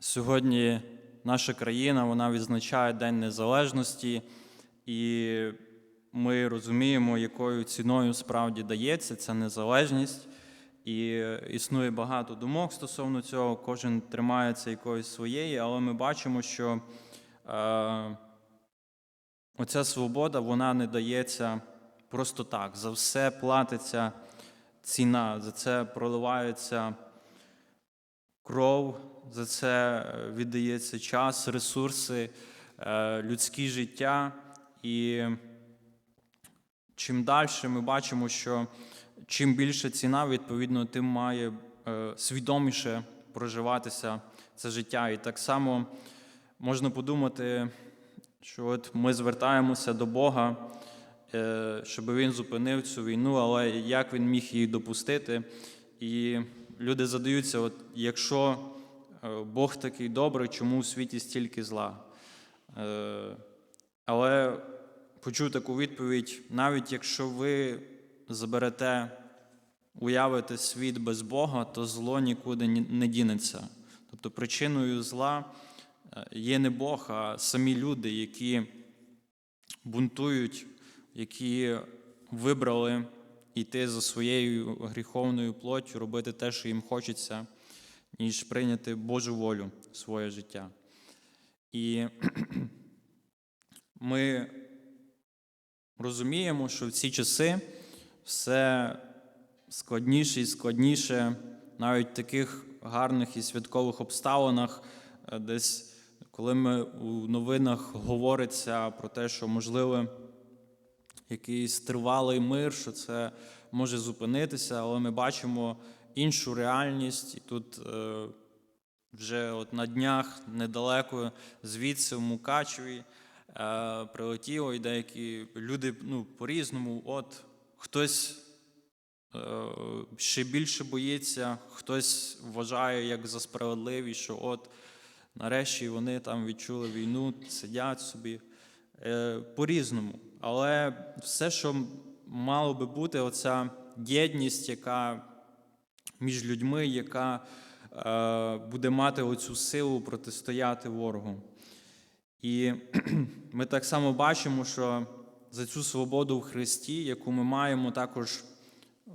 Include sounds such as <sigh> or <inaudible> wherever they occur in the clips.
Сьогодні наша країна вона відзначає День Незалежності, і ми розуміємо, якою ціною справді дається ця незалежність. І існує багато думок стосовно цього, кожен тримається якоїсь своєї, але ми бачимо, що е, оця свобода вона не дається просто так. За все платиться ціна, за це проливається кров, за це е, віддається час, ресурси, е, людське життя. І чим далі ми бачимо, що чим більше ціна, відповідно, тим має е, свідоміше проживатися це життя. І так само можна подумати, що от ми звертаємося до Бога, щоб він зупинив цю війну, але як він міг її допустити? І люди задаються: от якщо е, Бог такий добрий, чому у світі стільки зла? Е, Але почув таку відповідь: навіть якщо ви заберете, уявите світ без Бога, то зло нікуди не дінеться. Тобто причиною зла е, є не Бог, а самі люди, які бунтують, які вибрали йти за своєю гріховною плоттю, робити те, що їм хочеться, ніж прийняти Божу волю в своє життя. І <clears throat> ми розуміємо, що в ці часи все складніше і складніше, навіть в таких гарних і святкових обставинах, е, десь коли ми у новинах говориться про те, що можливо якийсь тривалий мир, що це може зупинитися, але ми бачимо іншу реальність, і тут е, вже от на днях недалеко звідси в Мукачеві е, прилетіло, і деякі люди ну, по-різному. От хтось е, ще більше боїться, хтось вважає як за справедливість, що от нарешті вони там відчули війну, сидять собі по-різному. Але все, що мало би бути, оця єдність, яка між людьми, яка е, буде мати оцю силу протистояти ворогу. І <clears throat> ми так само бачимо, що за цю свободу в Христі, яку ми маємо, також е,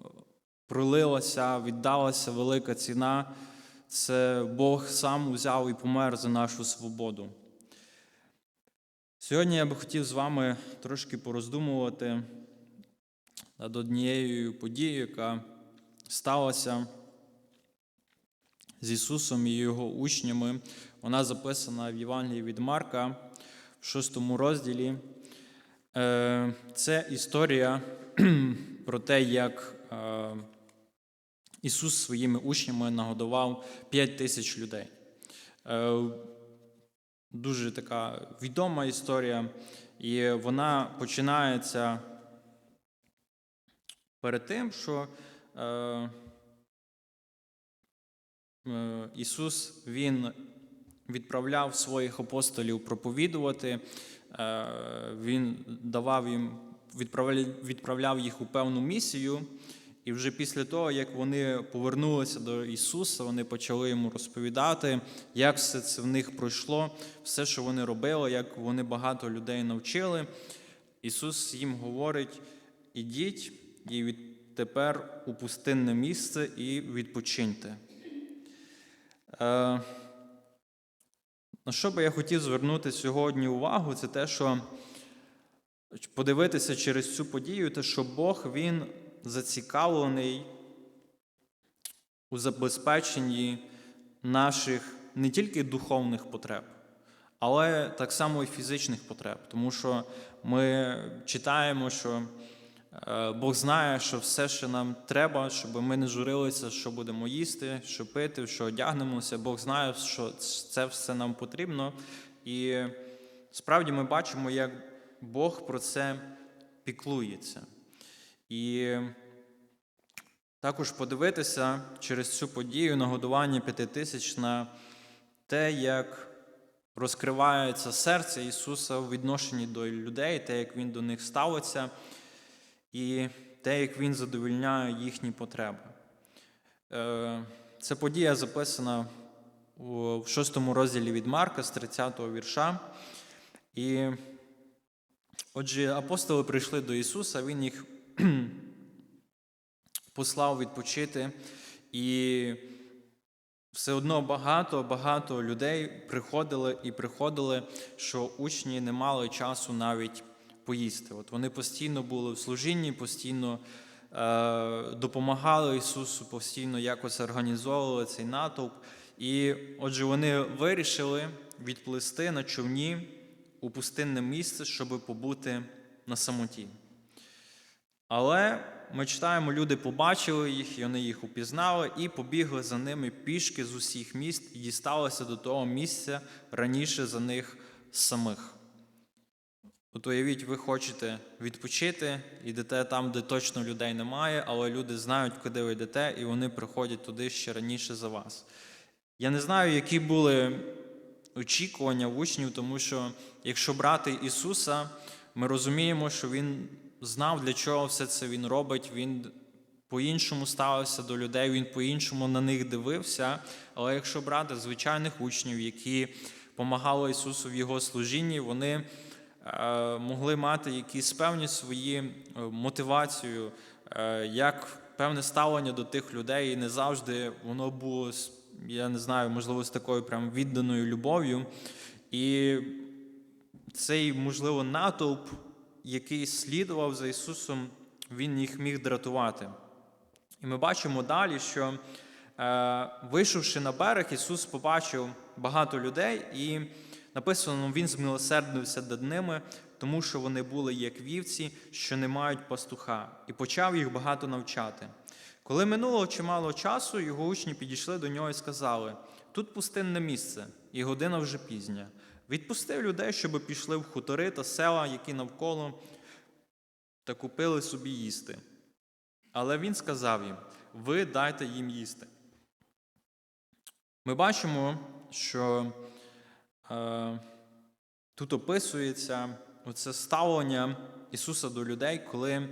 пролилася, віддалася велика ціна. Це Бог сам узяв і помер за нашу свободу. Сьогодні я би хотів з вами трошки пороздумувати над однією подією, яка сталася з Ісусом і Його учнями. Вона записана в Євангелії від Марка в шостому розділі. Е, Це історія <clears throat> про те, як е, Ісус своїми учнями нагодував 5 тисяч людей. Дуже така відома історія, і вона починається перед тим, що е, е, Ісус Він відправляв своїх апостолів проповідувати, е, Він давав їм, відправляв їх у певну місію. І вже після того, як вони повернулися до Ісуса, вони почали йому розповідати, як все це в них пройшло, все, що вони робили, як вони багато людей навчили. Ісус їм говорить: ідіть і відтепер у пустинне місце і відпочиньте. Е, на що би я хотів звернути сьогодні увагу, це те, що подивитися через цю подію, те, що Бог Він зацікавлений у забезпеченні наших не тільки духовних потреб, але так само і фізичних потреб. Тому що ми читаємо, що е, Бог знає, що все, що нам треба, щоб ми не журилися, що будемо їсти, що пити, що одягнемося. Бог знає, що це все нам потрібно. І справді ми бачимо, як Бог про це піклується. І також подивитися через цю подію нагодування п'яти тисяч на те, як розкривається серце Ісуса в відношенні до людей, те, як Він до них ставиться, і те, як Він задовільняє їхні потреби. Е, Ця подія записана у- в шостому розділі від Марка з 30-го вірша. І отже, апостоли прийшли до Ісуса, Він їх <clears throat> послав відпочити, і все одно багато, багато людей приходили і приходили, що учні не мали часу навіть поїсти. От вони постійно були в служінні, постійно е, допомагали Ісусу, постійно якось організовували цей натовп. І отже, вони вирішили відплисти на човні у пустинне місце, щоб побути на самоті. Але ми читаємо, люди побачили їх, і вони їх упізнали, і побігли за ними пішки з усіх міст і дісталися до того місця раніше за них самих. От уявіть, ви хочете відпочити, йдете там, де точно людей немає, але люди знають, куди ви йдете, і вони приходять туди ще раніше за вас. Я не знаю, які були очікування учнів, тому що якщо брати Ісуса, ми розуміємо, що Він знав, для чого все це Він робить. Він по-іншому ставився до людей, він по-іншому на них дивився. Але якщо брати звичайних учнів, які допомагали Ісусу в Його служінні, вони е, могли мати якісь певні свої е, мотивацію, е, як певне ставлення до тих людей, і не завжди воно було, я не знаю, можливо, з такою прям відданою любов'ю. І цей, можливо, натовп, який слідував за Ісусом, він їх міг дратувати. І ми бачимо далі, що е, вийшовши на берег, Ісус побачив багато людей, і написано, Він змилосердився над ними, тому що вони були як вівці, що не мають пастуха, і почав їх багато навчати. Коли минуло чимало часу, його учні підійшли до нього і сказали: тут пустинне місце, і година вже пізня. Відпустив людей, щоб пішли в хутори та села, які навколо, та купили собі їсти. Але він сказав їм: ви дайте їм їсти. Ми бачимо, що е, тут описується оце ставлення Ісуса до людей, коли,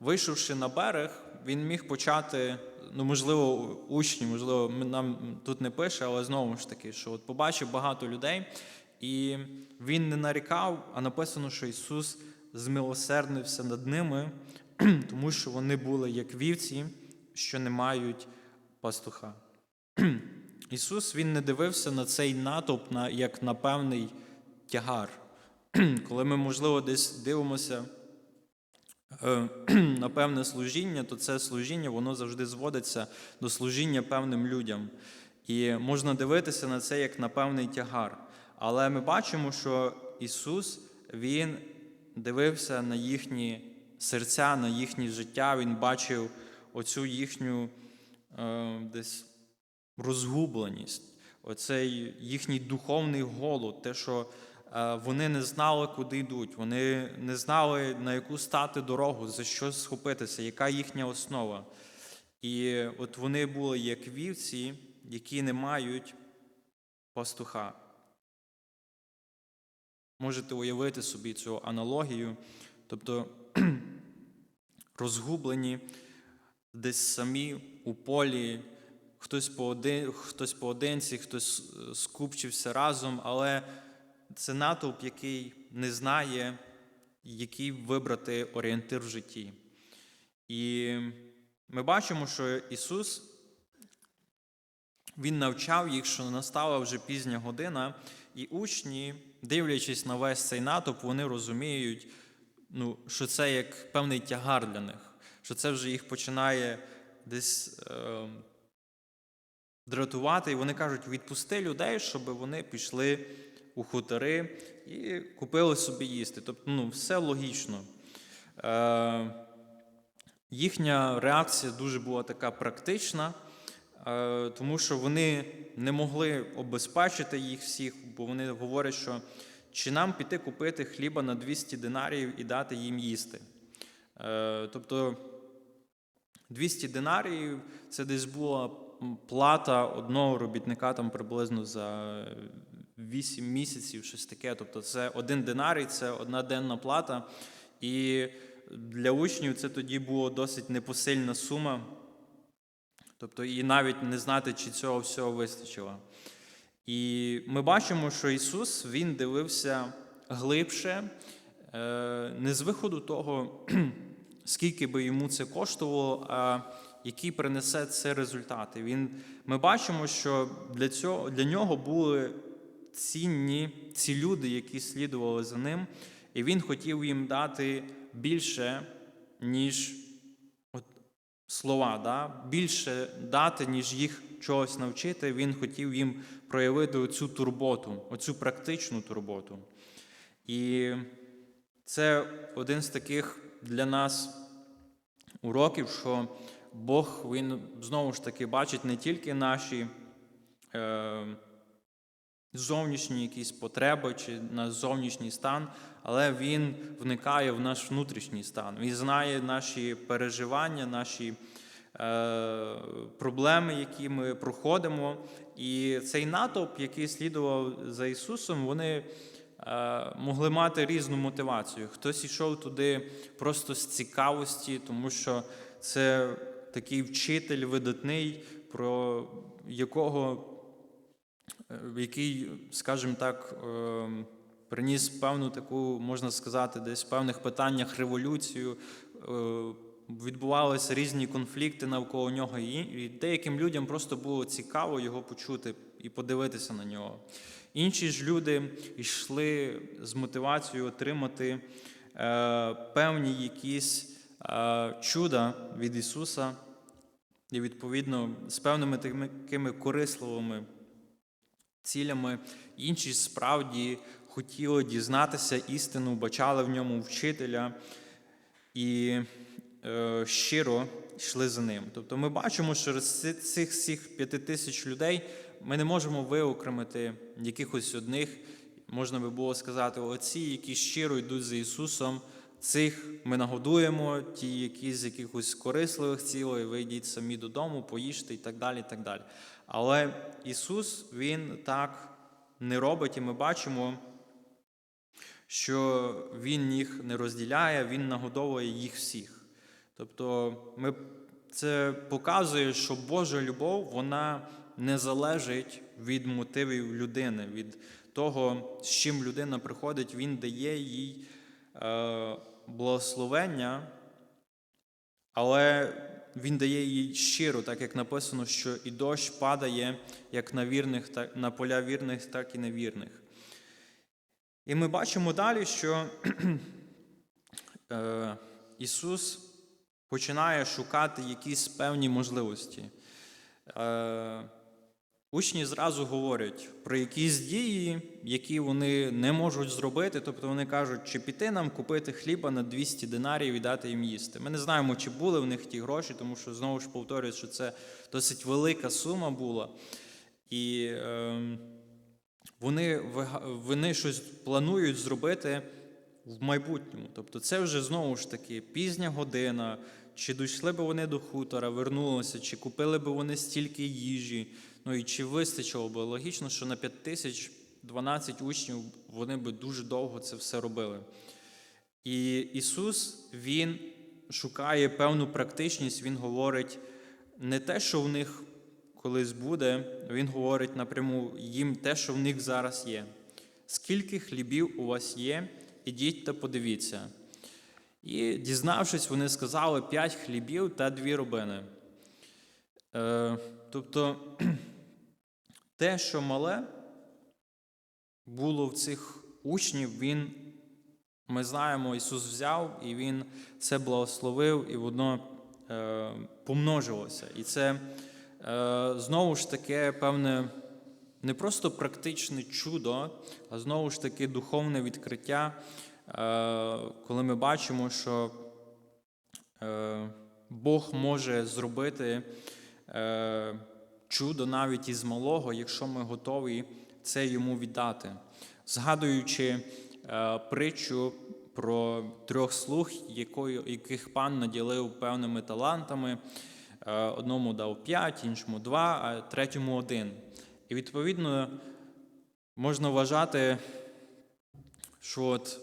вийшовши на берег, Він міг почати, ну, можливо, учні, можливо, нам тут не пише, але знову ж таки, що от побачив багато людей, і Він не нарікав, а написано, що Ісус змилосердився над ними, <clears throat> тому що вони були як вівці, що не мають пастуха. <clears throat> Ісус Він не дивився на цей натовп на, як на певний тягар. <clears throat> Коли ми, можливо, десь дивимося е, на певне служіння, то це служіння воно завжди зводиться до служіння певним людям. І можна дивитися на це як на певний тягар. Але ми бачимо, що Ісус Він дивився на їхні серця, на їхнє життя, Він бачив оцю їхню е, десь розгубленість, оцей їхній духовний голод, те, що е, вони не знали, куди йдуть, вони не знали, на яку стати дорогу, за що схопитися, яка їхня основа. І от вони були як вівці, які не мають пастуха. Можете уявити собі цю аналогію, тобто <clears throat> розгублені десь самі у полі, хтось поодин, хтось поодинці, хтось е, скупчився разом, але це натовп, який не знає, який вибрати орієнтир в житті. І ми бачимо, що Ісус Він навчав їх, що настала вже пізня година, і учні, дивлячись на весь цей натовп, вони розуміють, ну, що це як певний тягар для них, що це вже їх починає десь е, дратувати, і вони кажуть, відпусти людей, щоб вони пішли у хутори і купили собі їсти. Тобто, ну, все логічно. Е, їхня реакція дуже була така практична, тому що вони не могли обезпечити їх всіх, бо вони говорять, що чи нам піти купити хліба на 200 динаріїв і дати їм їсти. Е, Тобто 200 динаріїв це десь була плата одного робітника там приблизно за 8 місяців, щось таке. Тобто це один динарій, це одна денна плата. І для учнів це тоді була досить непосильна сума. Тобто, і навіть не знати, чи цього всього вистачило. І ми бачимо, що Ісус Він дивився глибше, е, не з виходу того, <clears throat> скільки би йому це коштувало, а які принесе це результати. Він, ми бачимо, що для, цього, для нього були цінні ці люди, які слідували за ним, і він хотів їм дати більше, ніж слова, да? більше дати, ніж їх чогось навчити. Він хотів їм проявити оцю турботу, оцю практичну турботу. І це один з таких для нас уроків, що Бог він знову ж таки бачить не тільки наші е, зовнішні якісь потреби чи наш зовнішній стан, але Він вникає в наш внутрішній стан. Він знає наші переживання, наші е, проблеми, які ми проходимо. І цей натовп, який слідував за Ісусом, вони е, могли мати різну мотивацію. Хтось йшов туди просто з цікавості, тому що це такий вчитель видатний, про якого, е, який, скажімо так, е, приніс певну таку, можна сказати, десь в певних питаннях революцію. е, Відбувалися різні конфлікти навколо нього, і деяким людям просто було цікаво його почути і подивитися на нього. Інші ж люди йшли з мотивацією отримати е, певні якісь е, чуда від Ісуса, і відповідно з певними такими корисливими цілями. Інші справді хотіли дізнатися істину, бачали в ньому вчителя і е, щиро йшли за ним. Тобто ми бачимо, що з цих всіх п'яти тисяч людей ми не можемо виокремити якихось одних, можна би було сказати, оці, які щиро йдуть за Ісусом. Цих ми нагодуємо, ті, які з якихось корисливих цілей, ви йдіть самі додому, поїжте і так далі. і так далі. Але Ісус Він так не робить, і ми бачимо, що Він їх не розділяє, Він нагодовує їх всіх. Тобто, ми, це показує, що Божа любов вона не залежить від мотивів людини, від того, з чим людина приходить, Він дає їй е, благословення, але він дає їй щиро, так як написано, що і дощ падає як на вірних, так, на поля вірних, так і невірних. І ми бачимо далі, що е, Ісус починає шукати якісь певні можливості. Е, Учні зразу говорять про якісь дії, які вони не можуть зробити. Тобто вони кажуть, чи піти нам купити хліба на 200 динарів і дати їм їсти. Ми не знаємо, чи були в них ті гроші, тому що знову ж повторюю, що це досить велика сума була. І е, вони, вони щось планують зробити в майбутньому. Тобто, це вже знову ж таки пізня година. Чи дійшли б вони до хутора, вернулися, чи купили б вони стільки їжі. Ну і чи вистачило би? Логічно, що на 5 тисяч 12 учнів вони би дуже довго це все робили. І Ісус, Він шукає певну практичність, Він говорить не те, що в них колись буде, Він говорить напряму їм те, що в них зараз є. Скільки хлібів у вас є, ідіть та подивіться. І, дізнавшись, вони сказали п'ять хлібів та дві робини. Е, Тобто <clears throat> те, що мале було в цих учнів, він, ми знаємо, Ісус взяв і Він це благословив, і воно е, помножилося. І це знову ж таке певне не просто практичне чудо, а знову ж таки духовне відкриття, е, коли ми бачимо, що е, Бог може зробити. Е, чудо навіть із малого, якщо ми готові це йому віддати. Згадуючи е, притчу про трьох слуг, яких пан наділив певними талантами, е, одному дав п'ять, іншому два, а третьому один. І відповідно можна вважати, що от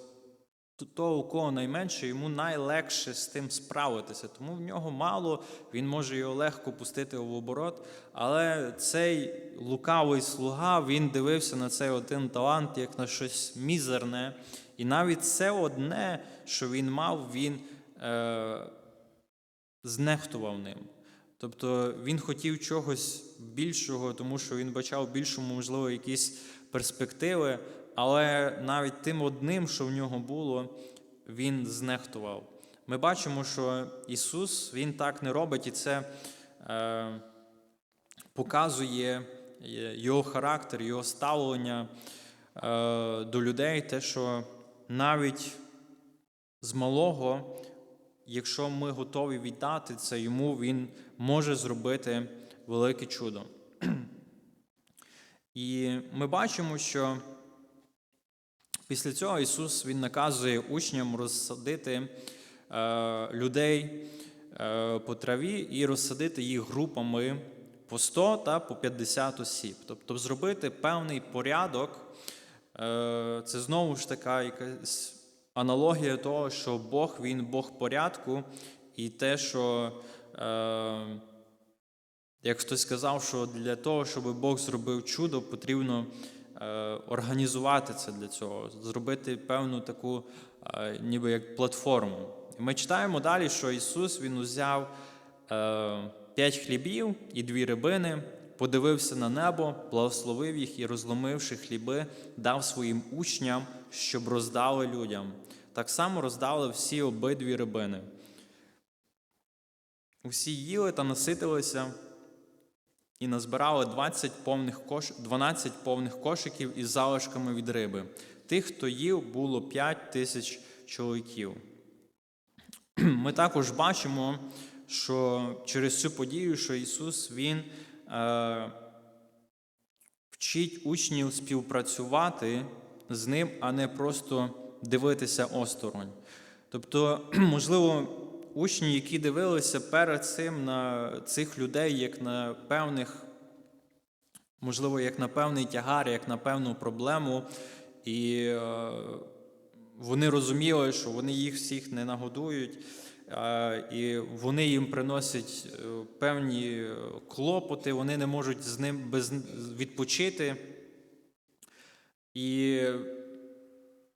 т- того, у кого найменше, йому найлегше з тим справитися. Тому в нього мало, він може його легко пустити в оборот. Але цей лукавий слуга він дивився на цей один талант як на щось мізерне. І навіть це одне, що він мав, він е, знехтував ним. Тобто він хотів чогось більшого, тому що він бачав більшому, можливо, якісь перспективи, але навіть тим одним, що в нього було, він знехтував. Ми бачимо, що Ісус Він так не робить, і це е, показує е, Його характер, Його ставлення е, до людей, те, що навіть з малого, якщо ми готові віддати це йому, він може зробити велике чудо. І ми бачимо, що після цього Ісус Він наказує учням розсадити е, людей е, по траві і розсадити їх групами по 100 та по 50 осіб. Тобто зробити певний порядок. Е, це знову ж така якась аналогія того, що Бог він Бог порядку, і те, що, е, як хтось сказав, що для того, щоб Бог зробив чудо, потрібно е, організувати це для цього, зробити певну таку, е, ніби як платформу. І ми читаємо далі, що Ісус Він узяв е, п'ять хлібів і дві рибини, подивився на небо, благословив їх і, розломивши хліби, дав своїм учням, щоб роздали людям. Так само роздали всі обидві рибини. Усі їли та наситилися і назбирали 20 повних кош... 12 повних кошиків із залишками від риби. Тих, хто їв, було 5 тисяч чоловіків. Ми також бачимо, що через цю подію, що Ісус Він вчить учнів співпрацювати з ним, а не просто дивитися осторонь. Тобто, <clears throat> можливо, учні, які дивилися перед цим на цих людей, як на певних, можливо, як на певний тягар, як на певну проблему, і е, вони розуміли, що вони їх всіх не нагодують, е, і вони їм приносять е, певні клопоти, вони не можуть з ним без відпочити. І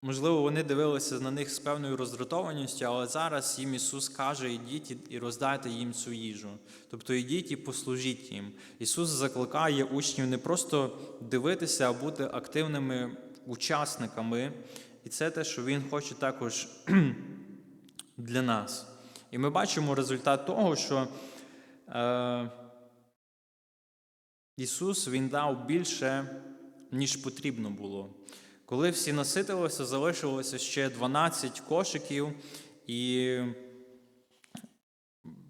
Можливо, вони дивилися на них з певною роздратованістю, але зараз їм Ісус каже: ідіть і роздайте їм цю їжу. Тобто йдіть і послужіть їм. Ісус закликає учнів не просто дивитися, а бути активними учасниками. І це те, що Він хоче також <clears throat> для нас. І ми бачимо результат того, що е, Ісус Він дав більше, ніж потрібно було. Коли всі наситилися, залишилося ще 12 кошиків, і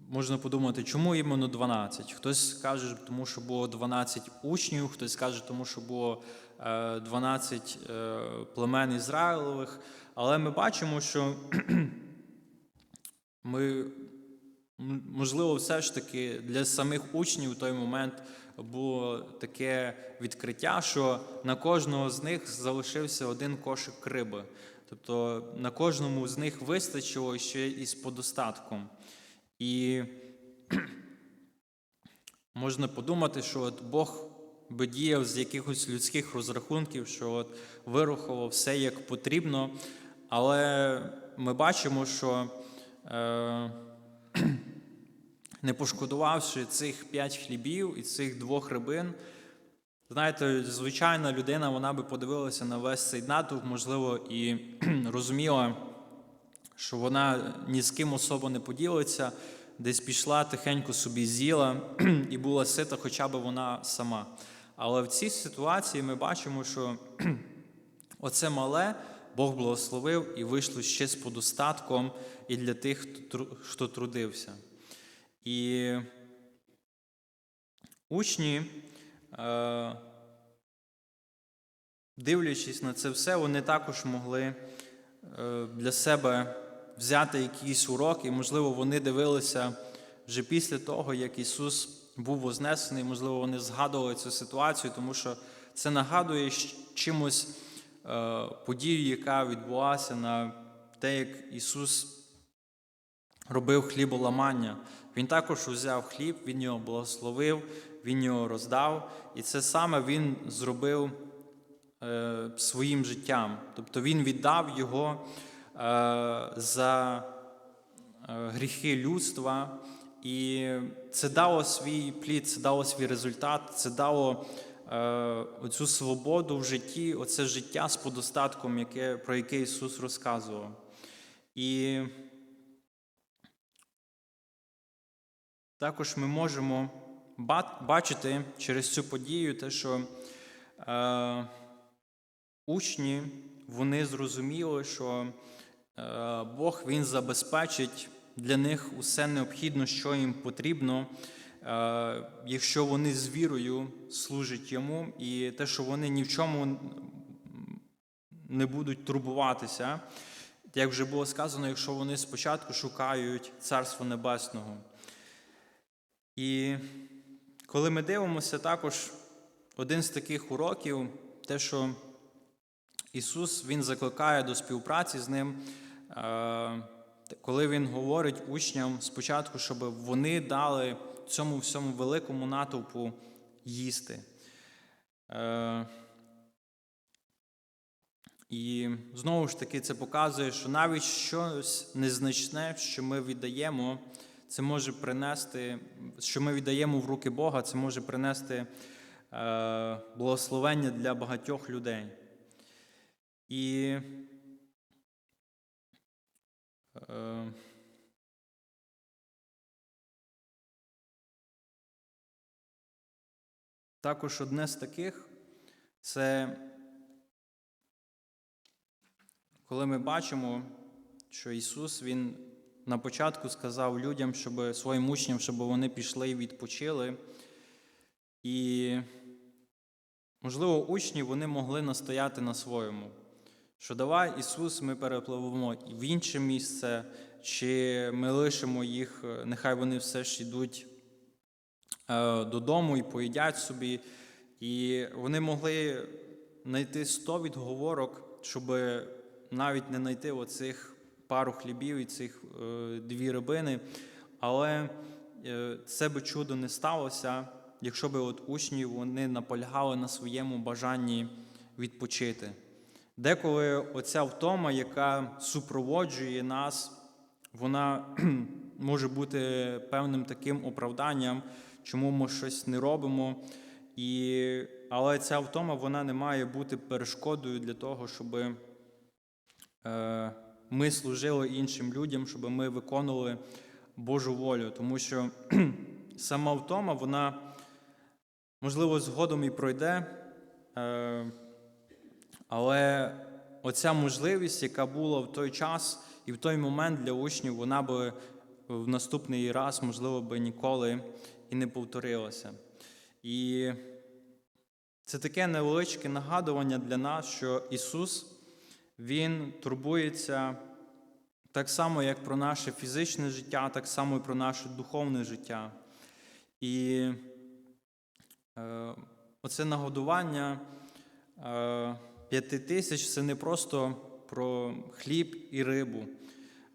можна подумати, чому іменно 12? Хтось каже, тому що було 12 учнів, хтось каже, тому що було е, 12 е, племен Ізраїлових. Але ми бачимо, що ми, можливо, все ж таки для самих учнів в той момент було таке відкриття, що на кожного з них залишився один кошик риби. Тобто на кожному з них вистачило ще із подостатком. І <clears throat> можна подумати, що от Бог би діяв з якихось людських розрахунків, що от вирахував все як потрібно, але ми бачимо, що <clears throat> не пошкодувавши цих п'ять хлібів і цих двох рибин, знаєте, звичайна людина вона би подивилася на весь цей натовп, можливо, і <clears throat> розуміла, що вона ні з ким особо не поділиться, десь пішла, тихенько собі з'їла <clears throat> і була сита, хоча б вона сама. Але в цій ситуації ми бачимо, що оце мале Бог благословив і вийшло ще з подостатком і для тих, хто трудився. І учні, е, дивлячись на це все, вони також могли е, для себе взяти якийсь урок, і, можливо, вони дивилися вже після того, як Ісус був вознесений, можливо, вони згадували цю ситуацію, тому що це нагадує чимось подію, яка відбулася на те, як Ісус робив хліболамання. Він також узяв хліб, він його благословив, він його роздав, і це саме він зробив е, своїм життям. Тобто він віддав його е, за е, гріхи людства, і це дало свій плід, це дало свій результат, це дало е, оцю свободу в житті, оце життя з подостатком, яке, про яке Ісус розказував. І також ми можемо бачити через цю подію те, що е, учні вони зрозуміли, що е, Бог Він забезпечить для них усе необхідне, що їм потрібно, е, якщо вони з вірою служать йому, і те, що вони ні в чому не будуть турбуватися, як вже було сказано, якщо вони спочатку шукають Царство Небесного. І коли ми дивимося, також один з таких уроків, те, що Ісус Він закликає до співпраці з ним, е, коли Він говорить учням спочатку, щоб вони дали цьому всьому великому натовпу їсти. Е, І знову ж таки це показує, що навіть щось незначне, що ми віддаємо, це може принести, що ми віддаємо в руки Бога, це може принести е, благословення для багатьох людей. І е, також одне з таких це коли ми бачимо, що Ісус Він на початку сказав людям, щоб своїм учням, щоб вони пішли і відпочили. І, можливо, учні вони могли настояти на своєму. Що давай, Ісус, ми перепливемо в інше місце, чи ми лишимо їх, нехай вони все ж йдуть додому і поїдять собі. І вони могли знайти 100 відговорок, щоб навіть не знайти оцих пару хлібів і цих е, дві рибини. Але е, це би чудо не сталося, якщо б от учні вони наполягали на своєму бажанні відпочити. Деколи оця втома, яка супроводжує нас, вона <clears throat> може бути певним таким оправданням, чому ми щось не робимо. І, Але ця втома вона не має бути перешкодою для того, щоб е, ми служили іншим людям, щоб ми виконували Божу волю. Тому що <clears throat> сама втома, вона, можливо, згодом і пройде. Е, але оця можливість, яка була в той час і в той момент для учнів, вона би в наступний раз, можливо, би ніколи і не повторилася. І це таке невеличке нагадування для нас, що Ісус, Він турбується так само, як про наше фізичне життя, так само і про наше духовне життя. І е, оце нагодування. Е, П'яти тисяч це не просто про хліб і рибу.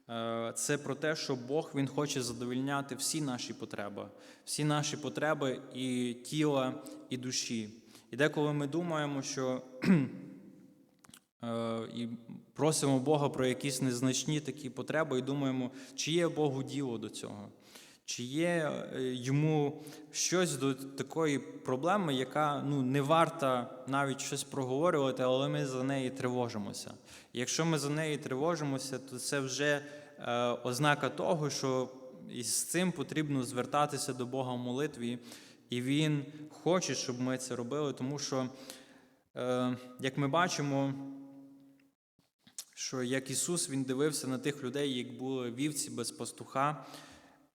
Е, Це про те, що Бог Він хоче задовільняти всі наші потреби, всі наші потреби і тіла, і душі. І деколи ми думаємо, що е, і просимо Бога про якісь незначні такі потреби, і думаємо, чи є Богу діло до цього. Чи є йому щось до такої проблеми, яка ну, не варта навіть щось проговорювати, але ми за неї тривожимося. І якщо ми за неї тривожимося, то це вже е, ознака того, що із цим потрібно звертатися до Бога в молитві, і Він хоче, щоб ми це робили, тому що, е, як ми бачимо, що як Ісус Він дивився на тих людей, як були вівці без пастуха.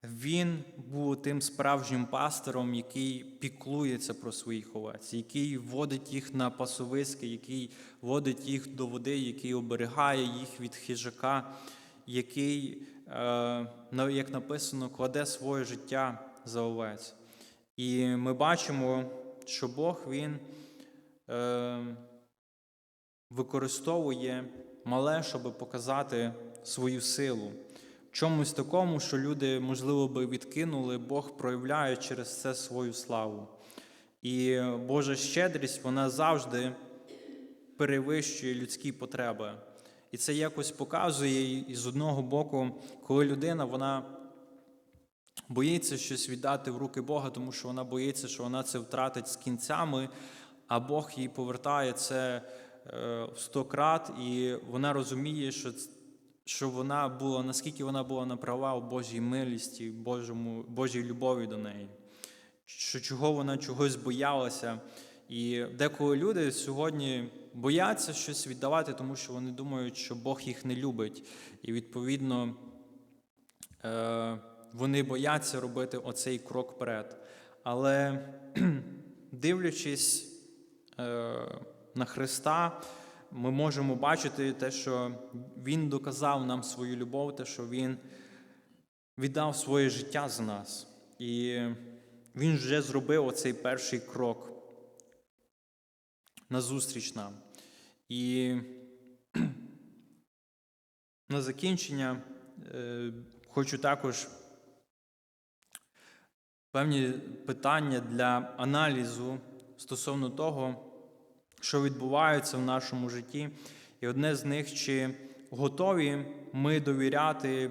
Він був тим справжнім пастором, який піклується про своїх овець, який водить їх на пасовиски, який водить їх до води, який оберігає їх від хижака, який, е, як написано, кладе своє життя за овець. І ми бачимо, що Бог Він е, використовує мале, щоб показати свою силу. В чомусь такому, що люди, можливо, би відкинули, Бог проявляє через це свою славу. І Божа щедрість вона завжди перевищує людські потреби. І це якось показує, і з одного боку, коли людина вона боїться щось віддати в руки Бога, тому що вона боїться, що вона це втратить з кінцями, а Бог їй повертає це е, в сто крат, і вона розуміє, що, що вона була, наскільки вона була на права у Божій милісті, Божому, Божій любові до неї, що чого вона чогось боялася. І деколи люди сьогодні бояться щось віддавати, тому що вони думають, що Бог їх не любить. І відповідно е, вони бояться робити оцей крок вперед. Але дивлячись е, на Христа, ми можемо бачити те, що Він доказав нам свою любов, те, що Він віддав своє життя за нас. І Він вже зробив оцей перший крок назустріч нам. І <clears throat> на закінчення е, хочу також певні питання для аналізу стосовно того, що відбувається в нашому житті. І одне з них, чи готові ми довіряти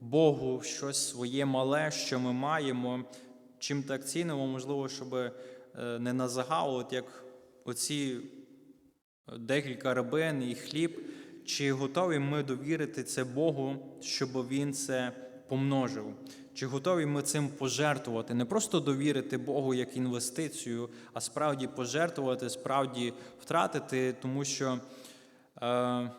Богу щось своє мале, що ми маємо, чим так цінимо, можливо, щоб е, не на загал, от як оці декілька рабин і хліб, чи готові ми довірити це Богу, щоб Він це помножив? Чи готові ми цим пожертвувати? Не просто довірити Богу як інвестицію, а справді пожертвувати, справді втратити, тому що е,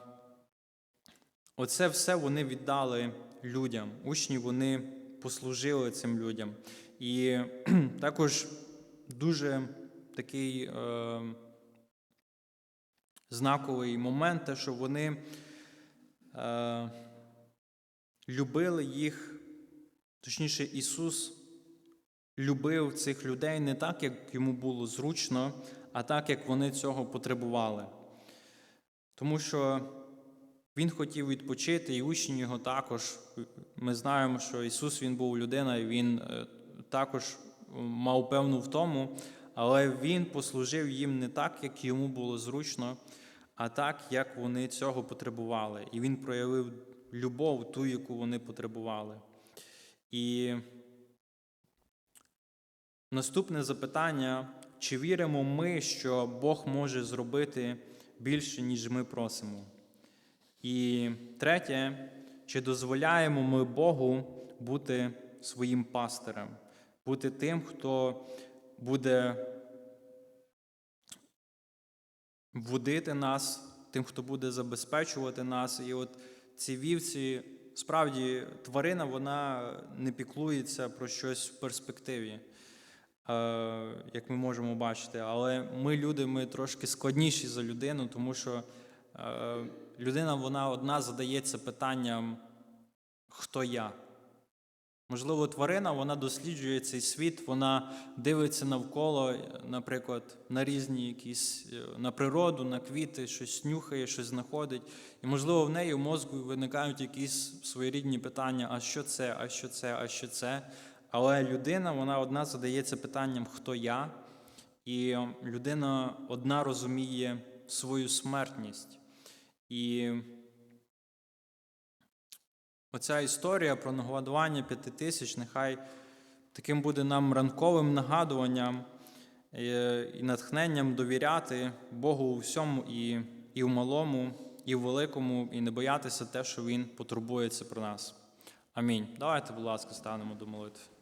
оце все вони віддали людям. Учні вони послужили цим людям. І <clears throat> також дуже такий. Е, знаковий момент, те, що вони е, любили їх, точніше, Ісус любив цих людей не так, як йому було зручно, а так, як вони цього потребували. Тому що Він хотів відпочити, і учні його також. Ми знаємо, що Ісус Він був людина, і Він е, також мав певну втому, але Він послужив їм не так, як йому було зручно, а так, як вони цього потребували. І Він проявив любов, ту, яку вони потребували. І наступне запитання: чи віримо ми, що Бог може зробити більше, ніж ми просимо? І третє, чи дозволяємо ми Богу бути своїм пастирем, бути тим, хто буде водити нас, тим, хто буде забезпечувати нас. І от ці вівці, справді, тварина вона не піклується про щось в перспективі, е, як ми можемо бачити. Але ми, люди, ми трошки складніші за людину, тому що е, людина вона одна задається питанням, хто я. Можливо, тварина вона досліджує цей світ, вона дивиться навколо, наприклад, на різні якісь е, на природу, на квіти, щось нюхає, щось знаходить. І, можливо, в неї в мозку виникають якісь своєрідні питання: а що це, а що це, а що це. Але людина, вона одна задається питанням, хто я, і людина одна розуміє свою смертність. І Оця історія про нагодування п'яти тисяч, нехай таким буде нам ранковим нагадуванням е, і натхненням довіряти Богу у всьому, і, і в малому, і в великому, і не боятися те, що Він потурбується про нас. Амінь. Давайте, будь ласка, станемо до молитви.